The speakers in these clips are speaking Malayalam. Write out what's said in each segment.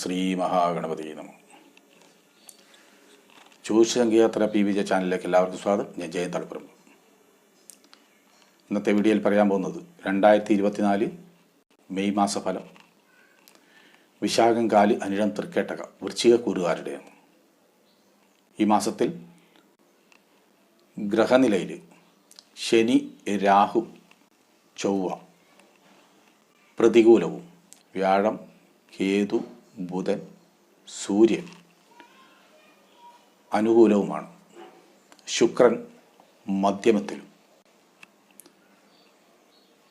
ശ്രീ മഹാഗണപതി നമ. ജ്യോതിഷസംഖ്യാത്ര പി വിജയ ചാനലിലേക്ക് എല്ലാവർക്കും സ്വാഗതം. ഞാൻ ജയൻ തളിപ്പുറം ഇന്നത്തെ വീഡിയോയിൽ പറയാൻ പോകുന്നത് രണ്ടായിരത്തി ഇരുപത്തിനാല് മെയ് മാസഫലം. വിശാഖം കാലി അനിഴം തൃക്കേട്ടക വൃശ്ചിക കൂറുകാരുടെയാണ്. ഈ മാസത്തിൽ ഗ്രഹനിലയിൽ ശനി രാഹു ചൊവ്വ പ്രതികൂലവും വ്യാഴം കേതു ബുധൻ സൂര്യൻ അനുകൂലവുമാണ്. ശുക്രൻ മധ്യമത്തിലും.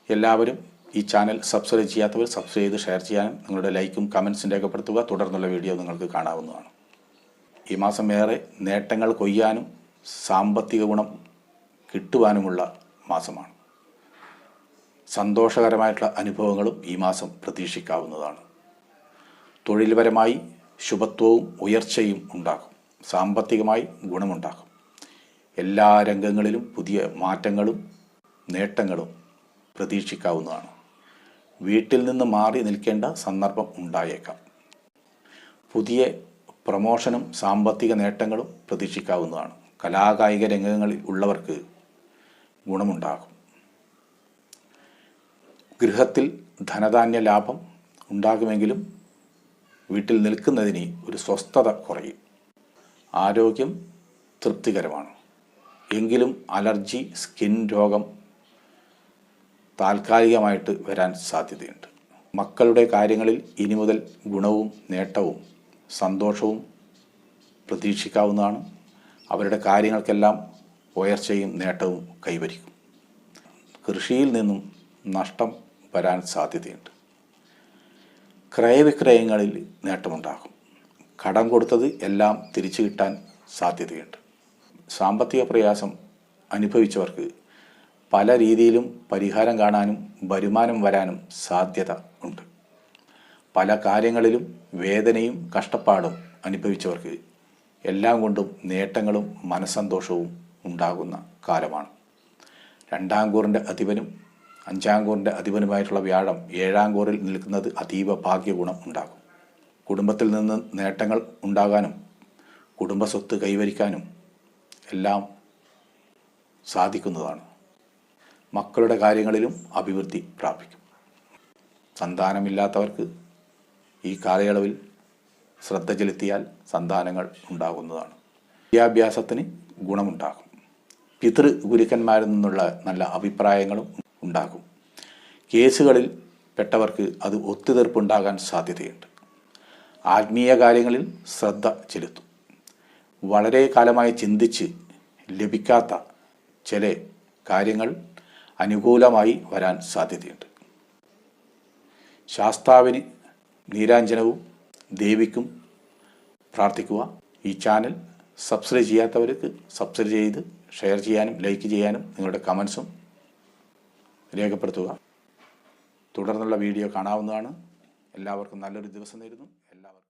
എല്ലാവരും ഈ ചാനൽ സബ്സ്ക്രൈബ് ചെയ്യാത്തവർ സബ്സ്ക്രൈബ് ചെയ്ത് ഷെയർ ചെയ്യാനും നിങ്ങളുടെ ലൈക്കും കമൻസും രേഖപ്പെടുത്തുക. തുടർന്നുള്ള വീഡിയോ നിങ്ങൾക്ക് കാണാവുന്നതാണ്. ഈ മാസം ഏറെ നേട്ടങ്ങൾ കൊയ്യാനും സാമ്പത്തിക ഗുണം കിട്ടുവാനുമുള്ള മാസമാണ്. സന്തോഷകരമായിട്ടുള്ള അനുഭവങ്ങളും ഈ മാസം പ്രതീക്ഷിക്കാവുന്നതാണ്. തൊഴിൽപരമായി ശുഭത്വവും ഉയർച്ചയും ഉണ്ടാകും. സാമ്പത്തികമായി ഗുണമുണ്ടാകും. എല്ലാ രംഗങ്ങളിലും പുതിയ മാറ്റങ്ങളും നേട്ടങ്ങളും പ്രതീക്ഷിക്കാവുന്നതാണ്. വീട്ടിൽ നിന്ന് മാറി നിൽക്കേണ്ട സന്ദർഭം ഉണ്ടായേക്കാം. പുതിയ പ്രമോഷനും സാമ്പത്തിക നേട്ടങ്ങളും പ്രതീക്ഷിക്കാവുന്നതാണ്. കലാകായിക രംഗങ്ങളിൽ ഉള്ളവർക്ക് ഗുണമുണ്ടാകും. ഗൃഹത്തിൽ ധനധാന്യ ലാഭം ഉണ്ടാകുമെങ്കിലും വീട്ടിൽ നിൽക്കുന്നതിന് ഒരു സ്വസ്ഥത കുറയും. ആരോഗ്യം തൃപ്തികരമാണ്. എങ്കിലും അലർജി സ്കിൻ രോഗം താൽക്കാലികമായിട്ട് വരാൻ സാധ്യതയുണ്ട്. മക്കളുടെ കാര്യങ്ങളിൽ ഇനി മുതൽ ഗുണവും നേട്ടവും സന്തോഷവും പ്രതീക്ഷിക്കാവുന്നതാണ്. അവരുടെ കാര്യങ്ങൾക്കെല്ലാം ഉയർച്ചയും നേട്ടവും കൈവരിക്കും. കൃഷിയിൽ നിന്നും നഷ്ടം വരാൻ സാധ്യതയുണ്ട്. ക്രയവിക്രയങ്ങളിൽ നേട്ടമുണ്ടാകും. കടം കൊടുത്തത് എല്ലാം തിരിച്ചു കിട്ടാൻ സാധ്യതയുണ്ട്. സാമ്പത്തിക പ്രയാസം അനുഭവിച്ചവർക്ക് പല രീതിയിലും പരിഹാരം കാണാനും വരുമാനം വരാനും സാധ്യത ഉണ്ട്. പല കാര്യങ്ങളിലും വേദനയും കഷ്ടപ്പാടും അനുഭവിച്ചവർക്ക് എല്ലാം കൊണ്ടും നേട്ടങ്ങളും മനസ്സന്തോഷവും ഉണ്ടാകുന്ന കാലമാണ്. രണ്ടാം കൂറിന്റെ അധിപനും അഞ്ചാം കോറിന്റെ അധിപനുമായിട്ടുള്ള വ്യാഴം ഏഴാം കോറിൽ നിൽക്കുന്നത് അതീവ ഭാഗ്യഗുണം ഉണ്ടാകും. കുടുംബത്തിൽ നിന്ന് നേട്ടങ്ങൾ ഉണ്ടാകാനും കുടുംബ സ്വത്ത് കൈവരിക്കാനും എല്ലാം സാധിക്കുന്നതാണ്. മക്കളുടെ കാര്യങ്ങളിലും അഭിവൃദ്ധി പ്രാപിക്കും. സന്താനമില്ലാത്തവർക്ക് ഈ കാലയളവിൽ ശ്രദ്ധ ചെലുത്തിയാൽ സന്താനങ്ങൾ ഉണ്ടാകുന്നതാണ്. വിദ്യാഭ്യാസത്തിന് ഗുണമുണ്ടാകും. പിതൃ ഗുരുക്കന്മാരിൽ നിന്നുള്ള നല്ല അഭിപ്രായങ്ങളും ഉണ്ടാകും. കേസുകളിൽ പെട്ടവർക്ക് അത് ഒത്തുതീർപ്പുണ്ടാകാൻ സാധ്യതയുണ്ട്. ആത്മീയ കാര്യങ്ങളിൽ ശ്രദ്ധ ചെലുത്തും. വളരെ കാലമായി ചിന്തിച്ച് ലഭിക്കാത്ത ചില കാര്യങ്ങൾ അനുകൂലമായി വരാൻ സാധ്യതയുണ്ട്. ശാസ്താവിന് നീരാഞ്ജനവും ദേവിക്കും പ്രാർത്ഥിക്കുക. ഈ ചാനൽ സബ്സ്ക്രൈബ് ചെയ്യാത്തവർക്ക് സബ്സ്ക്രൈബ് ചെയ്ത് ഷെയർ ചെയ്യാനും ലൈക്ക് ചെയ്യാനും നിങ്ങളുടെ കമൻസും രേഖപ്പെടുത്തുക. തുടർന്നുള്ള വീഡിയോ കാണാവുന്നതാണ്. എല്ലാവർക്കും നല്ലൊരു ദിവസം നേരുന്നു. എല്ലാവർക്കും